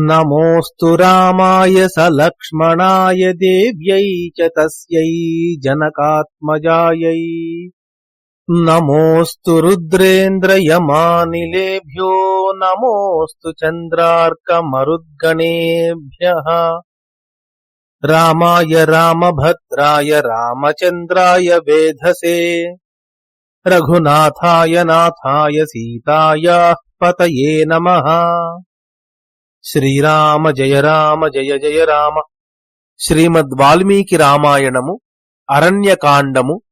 नमोऽस्तु रामाय दिव्य देव्यै नमोस्तु रुद्रेन्द्र यमानिलेभ्यो नमोस्तु रुद्रेन्द्रयमानिलेभ्यो, नमोऽस्तु राय राम रामभद्राय रामचन्द्राय वेधसे। रघुनाथाय नाथाय सीतायाः पतये नमः। శ్రీరామ జయ రామ జయ జయ రామ. శ్రీమద్ వాల్మీకి రామాయణము అరణ్యకాండము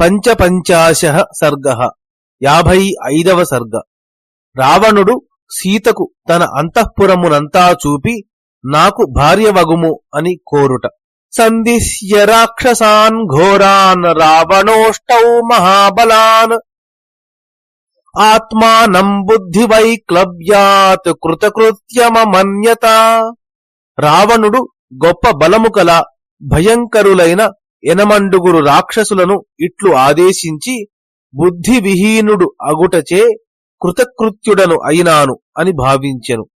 పంచపంచాశ సర్గ యాభై ఐదవ సర్గ. రావణుడు సీతకు తన అంతఃపురమునంతా చూపి నాకు భార్యవగుము అని కోరుట. సందిశ్య రాక్షసాన్ ఘోరాన్ రావణోష్టౌ మహాబలాన్. ఆత్మానం బుద్ధివైక్లవ్యాత్ కృతకృత్యమన్యత రావణుడు గొప్ప బలము కల భయంకరులైన ఎనమండుగురు రాక్షసులను ఇట్లు ఆదేశించి బుద్ధివిహీనుడు అగుటచే కృతకృత్యుడను అయినాను అని భావించెను.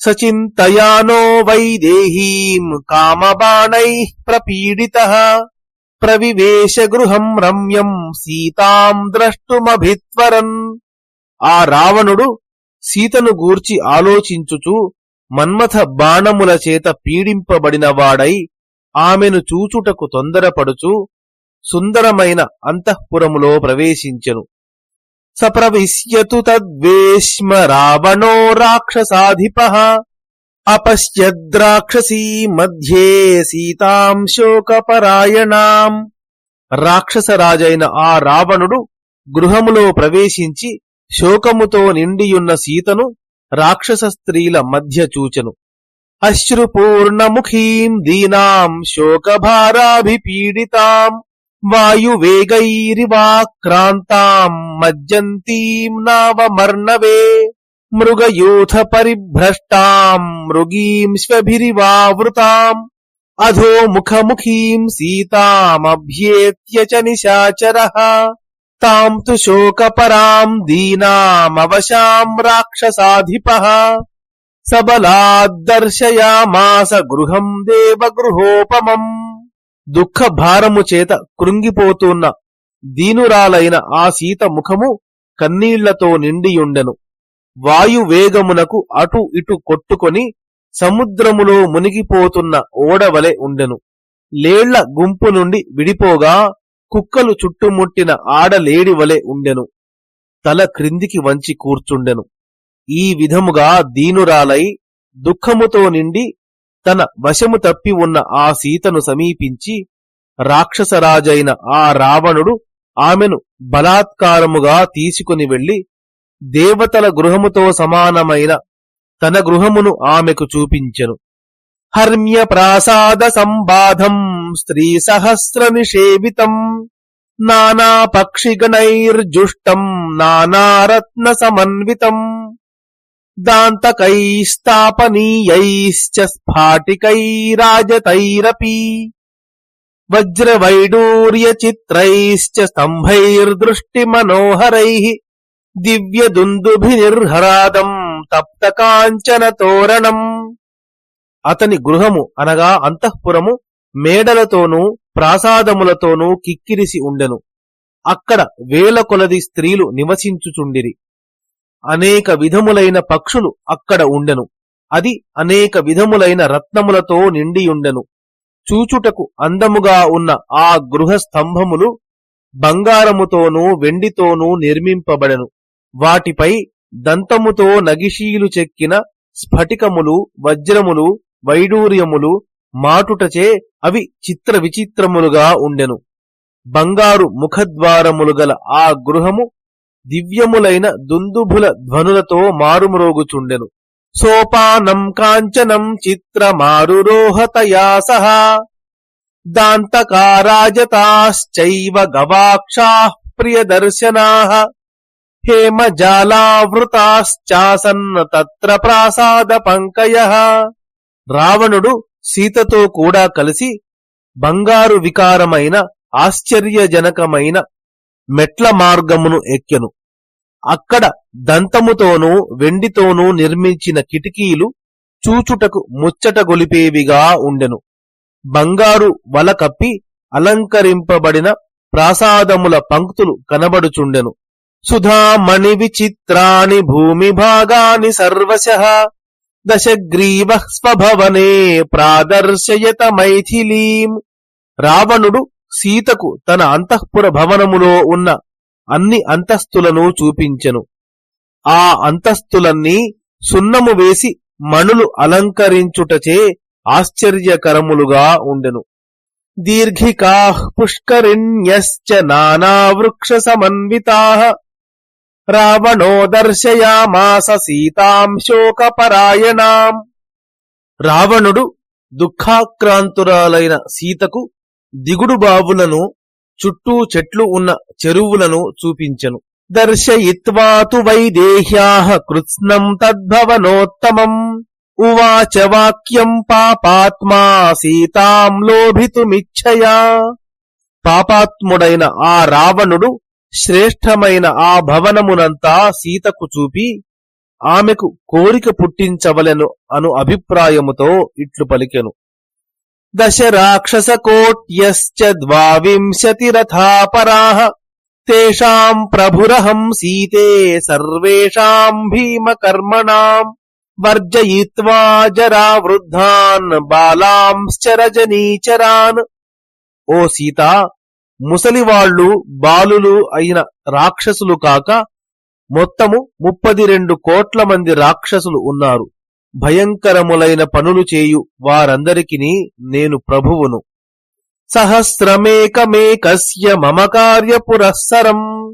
సచింతయానో వైదేహీం కామబాణై ప్రపీడిత. ప్రవివేశ గృహం రమ్యం సీతాం ద్రష్టుమభిత్వరన్. ఆ రావణుడు సీతను గూర్చి ఆలోచించుచు మన్మథ బాణముల చేత పీడింపబడినవాడై ఆమెను చూచుటకు తొందరపడుచు సుందరమైన అంతఃపురములో ప్రవేశించెను. సప్రవిశ్యతు తద్వేష్మ రావణో రాక్షసాధిప. అపశ్యద్రాక్షసీ మధ్యే సీతాం శోకపరాయణాం. రాక్షసరాజైన ఆ రావణుడు గృహములో ప్రవేశించి శోకముతో నిండియున్న సీతను రాక్షస స్త్రీల మధ్య చూచెను. అశ్రుపూర్ణముఖీం దీనాం శోకభారాభిపీడితాం. వాయువేగైరివాక్రాంతాం మజ్జంతీం నావమర్ణవే. మృగయూథ పరిభ్రష్టాం మృగీం శ్వభిరివావృతాం అధో ముఖముఖీం సీతామభ్యేత్య చ నిశాచరః తాం తు శోకపరాం దీనామవశాం రాక్షసాధిపః సబలాద్దర్శయామాస గృహం దేవగృహోపమం దుఃఖ భారము చేత కృంగిపోతున్న దీనురాలైన ఆ సీత ముఖము కన్నీళ్ళతో నిండియుండెను వాయువేగమునకు అటు ఇటు కొట్టుకొని సముద్రములో మునిగిపోతున్న ఓడవలె ఉండెను. లేళ్ళ గుంపు నుండి విడిపోగా కుక్కలు చుట్టుముట్టిన ఆడలేడి వలె ఉండెను. తల క్రిందికి వంచి కూర్చుండెను. ఈ విధముగా దీనురాలై దుఃఖముతో నిండి తన వశము తప్పి ఉన్న ఆ సీతను సమీపించి రాక్షసరాజైన ఆ రావణుడు ఆమెను బలాత్కారముగా తీసుకుని వెళ్ళి దేవతల గృహముతో సమానమైన తన గృహమును ఆమెకు చూపించెను. హర్మ్య ప్రాసాద సంబాధం స్త్రీ సహస్ర నిషేవితం నానా పక్షిగణైర్జుష్టం నానారత్న సమన్వితం దాంతకైస్తాపనీయైశ్చ స్ఫాటికైరాజతైరపి వజ్రవైడూర్య చిత్రైశ్చ స్తంభైర్దృష్టి మనోహరైః దివ్య దుందుభినిర్హరాదం తప్త కాంచన తోరణం అతని గృహము అనగా అంతఃపురము మేడలతోనూ ప్రాసాదములతోనూ కిక్కిరిసి ఉండెను. అక్కడ వేల కొలది స్త్రీలు నివసించుచుండిరి. అనేక విధములైన పక్షులు అక్కడ ఉండెను. అది అనేక విధములైన రత్నములతో నిండియుండెను. చూచుటకు అందముగా ఉన్న ఆ గృహ స్తంభములు బంగారముతోనూ వెండితోనూ నిర్మింపబడెను. వాటిపై దంతముతో నగిషీలు చెక్కిన స్ఫటికములు వజ్రములు వైడూర్యములు మాటుటచే అవి చిత్ర విచిత్రములుగా ఉండెను. బంగారు ముఖద్వారములు గల ఆ గృహము దివ్యములైన దుందుభుల ధ్వనులతో మారుమ్రోగుచుండెను. సోపానం కాంచనం చిత్రమారురోహతయా సహా దాంతకారాజతాశ్చైవ గవాక్షా ప్రియదర్శనా హేమజాలావృతాశ్చాసన్న తత్ర ప్రాసాద పంకయ రావణుడు సీతతో కూడా కలిసి బంగారు వికారమైన ఆశ్చర్యజనకమైన మెట్ల మార్గమును ఎక్కెను. అక్కడ దంతముతోనూ వెండితోనూ నిర్మించిన కిటికీలు చూచుటకు ముచ్చటగొలిపేవిగా ఉండెను. బంగారు వల కప్పి అలంకరింపబడిన ప్రాసాదముల పంక్తులు కనబడుచుండెను. సుధామణి విచిత్రాని భూమి భాగాని సర్వశ దశగ్రీవ స్వభవనే ప్రాదర్శయత మైథిలీం రావణుడు సీతకు తన అంతఃపుర భవనములో ఉన్న అన్ని అంతస్తులను చూపించెను. ఆ అంతస్తులన్నీ సున్నము వేసి మణులు అలంకరించుటచే ఆశ్చర్యకరములుగా ఉండెను. దీర్ఘికా పుష్కరిణ్యశ్చ నానావృక్ష సమన్వితా। రావణో దర్శయామాస సీతాం శోకపరాయణాం. రావణుడు దుఃఖాక్రాంతురాలైన సీతకు దిగుడు బావులను చుట్టూ చెట్లు ఉన్న చెరువులను చూపించెను. దర్శయిత్వాతు వైదేహ్యాహ కృత్స్నం తద్భవనోత్తమం. ఉవాచ వాక్యం పాపాత్మా సీతాం లోభితుమిచ్చయా. పాపాత్ముడైన ఆ రావణుడు శ్రేష్టమైన ఆ భవనమునంతా సీతకు చూపి ఆమెకు కోరిక పుట్టించవలెను అను అభిప్రాయముతో ఇట్లు పలికెను. దశ రాక్షస కోట్యశ్చ ద్వావింశతి తేషాం ప్రభురహం సీతే సర్వేషాం భీమకర్మణాం వర్జయిత్వా జరా వృద్ధాన్ బాలాంశ్చ రజనీచరాన్. ఓ సీత ముసలివాళ్ళు బాలులు అయిన రాక్షసులు కాక మొత్తము ముప్పది రెండు కోట్ల మంది రాక్షసులు ఉన్నారు. భయంకరములైన పనులు చేయు వారందరికిని నేను ప్రభువును. సహస్రమేకమేకస్య మమ కార్య పురస్సరం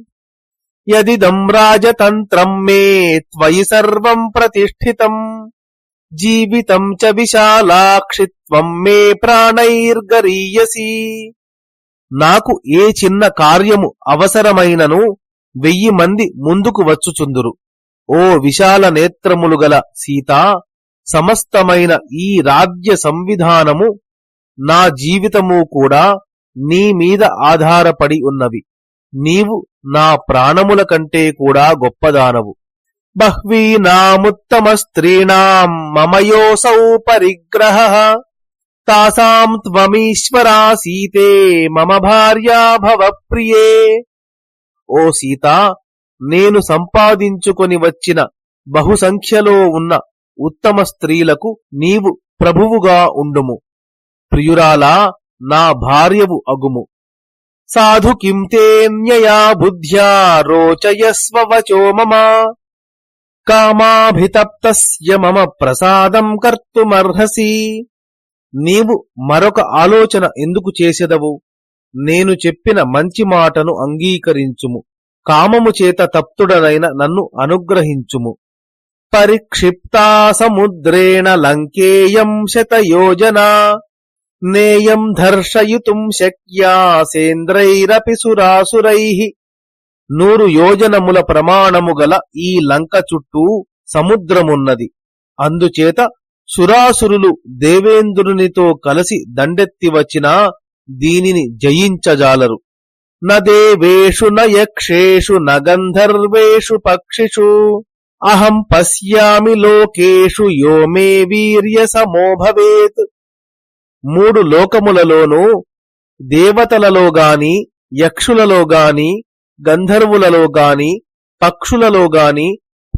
యదిదం రాజతంత్రం మే త్వయి సర్వం ప్రతిష్ఠితం. జీవితం చ విశాలాక్షిత్వం మే ప్రాణైర్గరీయసి. నాకు ఏ చిన్న కార్యము అవసరమైనను వెయ్యి మంది ముందుకు వచ్చుచుందురు. ఓ విశాల నేత్రములు గల సీత సమస్తమైన ఈ రాజ్య సంవిధానము నా జీవితము కూడా నీ మీద ఆధారపడి ఉన్నవి. నీవు నా ప్రాణముల కంటే కూడా గొప్పదానవు. బహ్వీనాముత్తమ స్త్రీణాం మమయోసౌ పరిగ్రహ తాసాం త్వమీశ్వరా సీతే మమ భార్యా భవ ప్రియే ఓ సీత నేను సంపాదించుకొని వచ్చిన బహుసంఖ్యలో ఉన్న ఉత్తమ స్త్రీలకు నీవు ప్రభువుగా ఉండుము. ప్రియురాలా నా భార్యవు అగుము. సాధు కిం తేన్యయా బుద్ధ్యా రోచయస్వ వచో మమ. కామాభితప్తస్య మమ ప్రసాదం కర్తుమర్హసి. నీవు మరొక ఆలోచన ఎందుకు చేసెదవు? నేను చెప్పిన మంచి మాటను అంగీకరించుము. కామము చేత తప్తుడనైన నన్ను అనుగ్రహించుము. పరిక్షిప్తా సముద్రేణ లంకేయం శతయోజన నేయం ధర్షయుతుం శక్యా సేంద్రైరపి సురాసురై. నూరు యోజనముల ప్రమాణము గల ఈ లంక చుట్టూ సముద్రమున్నది. అందుచేత సురాసురులు దేవేంద్రునితో కలిసి దండెత్తి వచ్చినా దీనిని జయించజాలరు. న దేవేషు న యక్షేషు న గంధర్వేషు పక్షిషు. అహం పశ్యామి లోకేషు యో మే వీర్య సమోభవేత్ మూడు లోకములలోనూ దేవతలలో గాని యక్షులలో గాని గంధర్వులలో గాని పక్షులలో గాని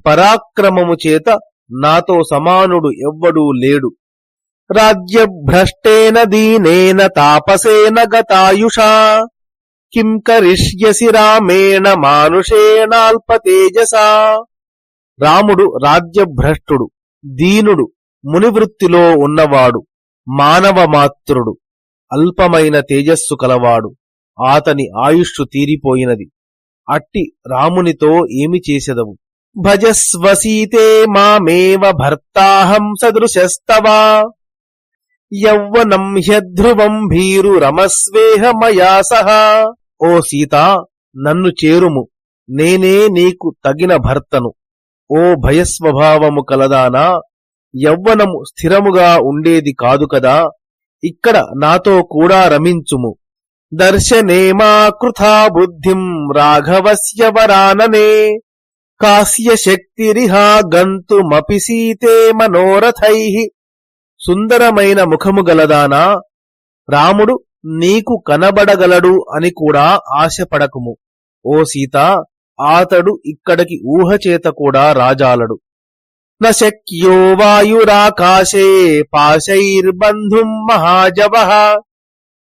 పరాక్రమము చేత నాతో సమానుడు ఎవ్వడూ లేడు. రాజ్యభ్రష్టేన దీనేన తాపసేన గతాయుషా. కిం కరిష్యసి రామేణ మానుషేణాల్పతేజసా రాముడు రాజ్యభ్రష్టుడు దీనుడు మునివృత్తిలో ఉన్నవాడు మానవమాత్రుడు అల్పమైన తేజస్సు కలవాడు. ఆతని ఆయుష్షు తీరిపోయినది. అట్టి రామునితో ఏమి చేసెదవు? భజస్వసీతే మామేవ భర్తాహం సదృశస్తవా. యౌవనం హ్యధ్రువం భీరు రమస్వేహ మయా సహా. ఓ సీత నన్ను చేరుము. నేనే నీకు తగిన భర్తను. ఓ భయస్వభావము కలదానా? యవ్వనము స్థిరముగా ఉండేది కాదు కదా? ఇక్కడ నాతో కూడా రమించుము. దర్శనేమాకృథా బుద్ధిం రాఘవస్య వరాననే. కాస్య శక్తిరిహా గంతుమపి సీతే మనోరథై సుందరమైన ముఖము గలదానా రాముడు నీకు కనబడగలడు అని కూడా ఆశపడకుము। ఓ సీత ఆతడు ఇక్కడికి ఊహచేత కూడా రాజాలడు। నక్యో వాయురాకాశే పాశైర్బంధుం మహాజవ।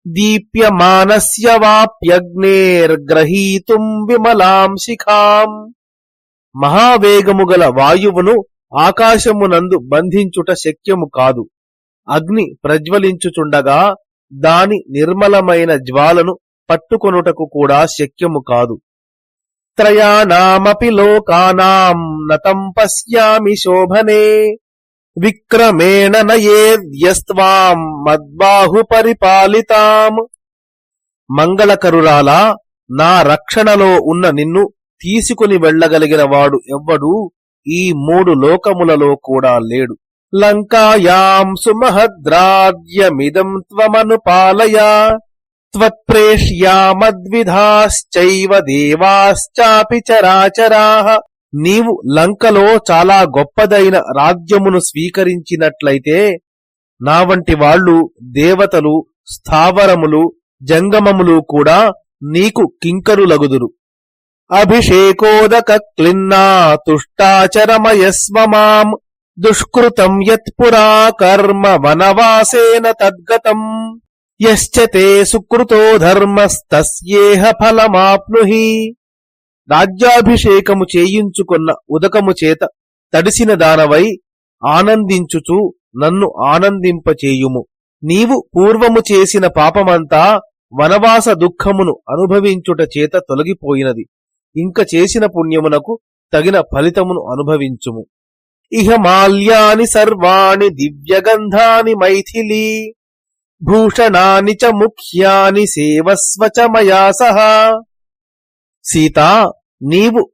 దీప్యమానస్య వాప్యగ్నేర్గ్రహీతుం విమలాం శిఖాం। మహావేగముగల వాయువును ఆకాశమునందు బంధించుట శక్యము కాదు. అగ్ని ప్రజ్వలించుచుండగా దాని నిర్మలమైన జ్వాలను పట్టుకొనుటకు కూడా శక్యము కాదు. త్రయానామపి లోకానాం నతం పశ్యామి శోభనే విక్రమేణ నయేద్యస్త్వాం మద్బాహు పరిపాలితాం. మంగళకరురాలా నా రక్షణలో ఉన్న నిన్ను తీసుకుని వెళ్ళగలిగిన వాడు ఎవ్వడూ ఈ మూడు లోకములలో కూడా లేడు. లంకాయాం సుమహద్రాజ్యమిదం త్వమనుపాలయ త్వత్ప్రేష్యామద్విధాశ్చైవ దేవాశ్చాపి చరాచరాహ నీవు లంకలో చాలా గొప్పదైన రాజ్యమును స్వీకరించినట్లయితే నా వంటి వాళ్ళు దేవతలు స్థావరములు జంగమములు కూడా నీకు కింకరులగుదురు. అభిషేకోదక క్లిన్నా తుష్టాచరమయస్వ మాం దుష్కృతం యత్పురా కర్మ వనవాసేన తద్గతం యశ్చ తే సుకృతో ధర్మస్తస్యేహ ఫలమాప్నుహి రాజ్యాభిషేకము చేయించుకున్న ఉదకము చేత తడిసిన దానవై ఆనందించుచు నన్ను ఆనందింపచేయుము. నీవు పూర్వము చేసిన పాపమంతా వనవాస దుఃఖమును అనుభవించుట చేత తొలగిపోయినది. ఇంక చేసిన పుణ్యమునకు తగిన ఫలితమును అనుభవించుము. ఇహ మాల్యాని సర్వాణి దివ్యగంధాని మైథిలీ భూషణాని చ ముఖ్యాని సేవస్వ చ మయా సహా. సీతా నీవు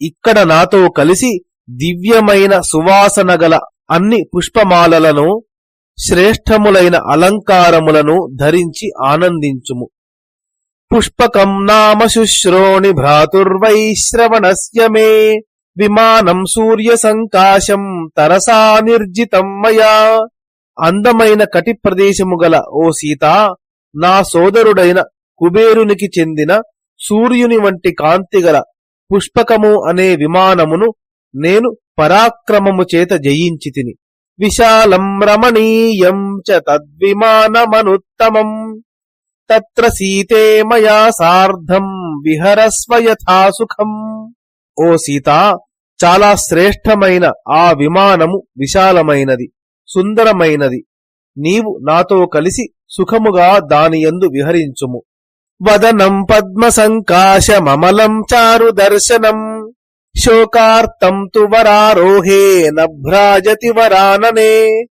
ఇక్కడ నాతో కలిసి దివ్యమైన సువాసన గల అన్ని పుష్పమాలలను శ్రేష్టములైన అలంకారములను ధరించి ఆనందించుము. పుష్పకం నామ శుశ్రోణి భ్రాతుర్వైశ్రవణస్య మే విమానం సూర్య సంకాశం తరసా నిర్జితం మయా. అందమైన కటి ప్రదేశము గల ఓ సీత నా సోదరుడైన కుబేరునికి చెందిన సూర్యుని వంటి కాంతి గల పుష్పకము అనే విమానమును నేను పరాక్రమము చేత జయించి తిని విశాలం రమణీయం చ తద్విమానమనుత్తమం. తత్ర సీతే మయా సార్ధం విహరస్వ యథా సుఖం. ఓ సీత చాలా శ్రేష్టమైన ఆ విమానము విశాలమైనది సుందరమైనది. నీవు నాతో కలిసి సుఖముగా దానియందు విహరించుము. వదనం పద్మ సంకాశమలం చారు దర్శనం. శోకార్తం తు వరారోహే నభ్రాజతి వరాననే.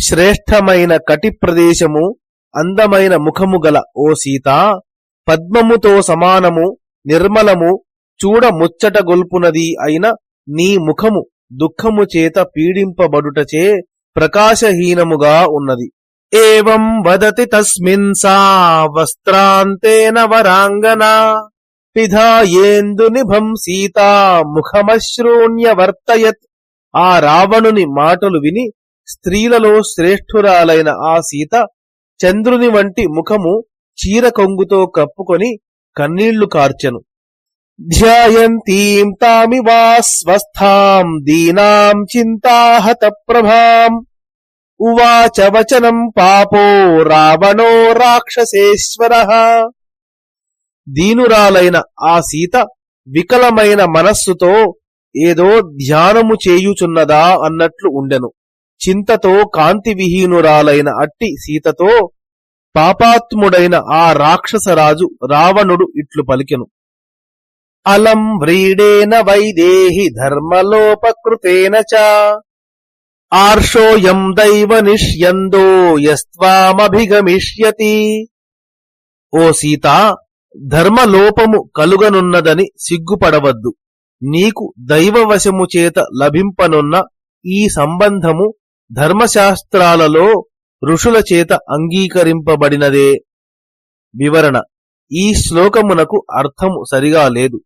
శ్రేష్టమైన కటి ప్రదేశము అందమైన ముఖము గల ఓ సీత పద్మముతో సమానము నిర్మలము చూడ ముచ్చట గొల్పునది అయిన నీ ముఖము దుఃఖము చేత పీడింపబడుటచే ప్రకాశహీనముగా ఉన్నది. ఏవం వదతి తస్మిన్ సా వస్త్రాంతేన వరాంగనా పిధాయేందు నిభం సీతా ముఖమశ్రూణ్యవర్తయత్ ఆ రావణుని మాటలు విని స్త్రీలలో శ్రేష్ఠురాలైన ఆ సీత చంద్రుని వంటి ముఖము చీర కొంగుతో కప్పుకొని కన్నీళ్ళు కార్చెను. ధ్యాయంతీం తామివా స్వస్థాం దీనాం చింతాహత ప్రభాం ఉవాచ వచనం పాపో రావణో రాక్షసేశ్వర. దీనురాలైన ఆ సీత వికలమైన మనస్సుతో ఏదో ధ్యానము చేయుచున్నదా అన్నట్లు ఉండెను. చింతతో కాంతి విహీనురాలైన అట్టి సీతతో పాపాత్ముడైన ఆ రాక్షసరాజు రావణుడు ఇట్లు పలికెను. అలం వ్రీడేన వైదేహి ధర్మలోపకృతేన చ. ఆర్షోయం దైవ నిష్యందో యస్వామభిగమిష్యతి ఓ సీత ధర్మలోపము కలుగనున్నదని సిగ్గుపడవద్దు. నీకు దైవవశము చేత లభింపనున్న ఈ సంబంధము ధర్మశాస్త్రాలలో ఋషుల చేత అంగీకరింపబడినదే వివరణ. ఈ శ్లోకమునకు అర్థము సరిగా లేదు.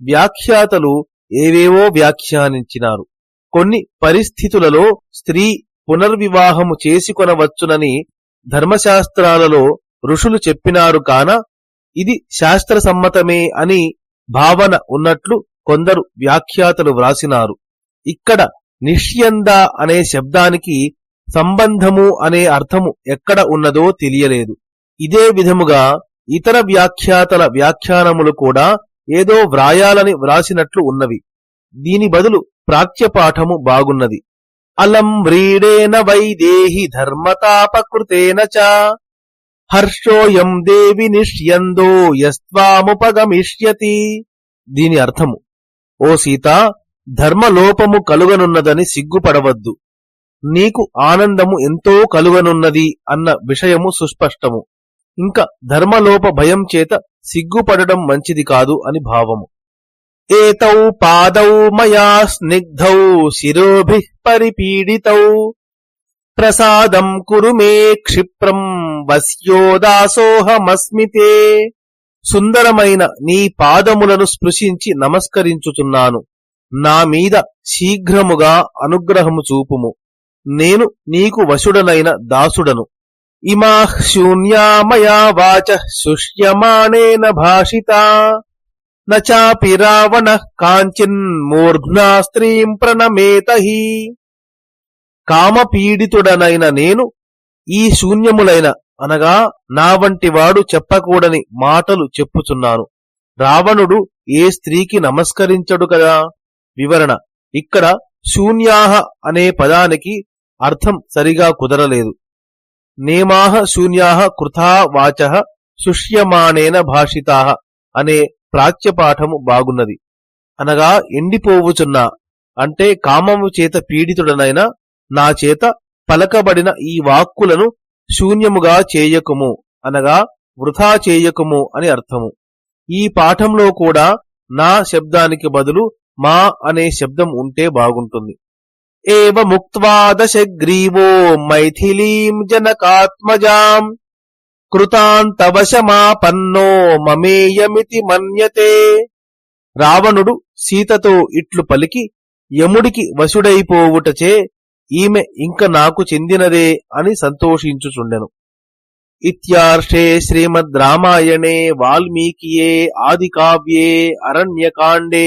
వ్యాఖ్యాతలు ఏవేవో వ్యాఖ్యానించినారు. కొన్ని పరిస్థితులలో స్త్రీ పునర్వివాహము చేసుకొనవచ్చునని ధర్మశాస్త్రాలలో ఋషులు చెప్పినారు కాన ఇది శాస్త్ర సమ్మతమే అని భావన ఉన్నట్లు కొందరు వ్యాఖ్యాతలు వ్రాసినారు. ఇక్కడ నిష్యంద అనే శబ్దానికి సంబంధము అనే అర్థము ఎక్కడ ఉన్నదో తెలియలేదు. ఇదే విధముగా ఇతర వ్యాఖ్యాతల వ్యాఖ్యానములు కూడా ఏదో వ్రాయాలని వ్రాసినట్లు ఉన్నవి. దీని బదులు ప్రాచ్యపాఠము బాగున్నది. అలం వ్రీడేన వైదేహి ధర్మతాపకృతేన చ హర్షోయం దేవి నిష్యందో యస్వాముపగమిష్యతి దీని అర్థము ఓ సీత ధర్మలోపము కలుగనున్నదని సిగ్గుపడవద్దు. నీకు ఆనందము ఎంతో కలుగనున్నది అన్న విషయము సుస్పష్టము. ఇంకా ధర్మలోప భయం చేత సిగ్గుపడడం మంచిది కాదు అని భావము. ఏతౌ పాదౌ మయా స్నిగ్ధౌ శిరోభి పరిపీడితౌ. ప్రసాదం కురు మే క్షిప్రం వస్యోదాసోహమస్మితే సుందరమైన నీ పాదములను స్పృశించి నమస్కరించుచున్నాను. నా మీద శీఘ్రముగా అనుగ్రహము చూపుము. నేను నీకు వశుడనైన దాసుడను. ఇమా శూన్యామయా వాచ శుష్యమాణేన భాషితా. నాపి రావణ కాంచిన్మూర్ధ్నా స్త్రీం ప్రణమేతహి. కామపీడితుడనైన నేను ఈ శూన్యములైన అనగా నా వంటి వాడు చెప్పకూడని మాటలు చెప్పుచున్నాను. రావణుడు ఏ స్త్రీకి నమస్కరించడు కదా? వివరణ. ఇక్కడ శూన్యాహ అనే పదానికి అర్థం సరిగా కుదరలేదు. నేమాహ శూన్యాహ కృథా వాచ శుష్యమాణేన భాషితాహ అనే ప్రాచ్యపాఠము బాగున్నది. అనగా ఎండిపోవుచున్నా అంటే కామము చేత పీడితుడనైన నా చేత పలకబడిన ఈ వాక్కులను శూన్యముగా చేయకుము అనగా వృథా చేయకుము అని అర్థము. ఈ పాఠంలో కూడా నా శబ్దానికి బదులు మా అనే శబ్దం ఉంటే బాగుంటుంది. ఏవ ముక్త్వాదశగ్రీవో మైథిలీం జనకాత్మజాం. కృతాంతవశమాపన్నో మమేయమితి మన్యతే. రావణుడు సీతతో ఇట్లు పలికి యముడికి వశుడైపోవుటచే ఈమె ఇంక నాకు చెందినదే అని సంతోషించుచుండెను. ఇత్యార్షే శ్రీమద్ రామాయణే వాల్మీకియే ఆదికావ్యే అరణ్యకాండే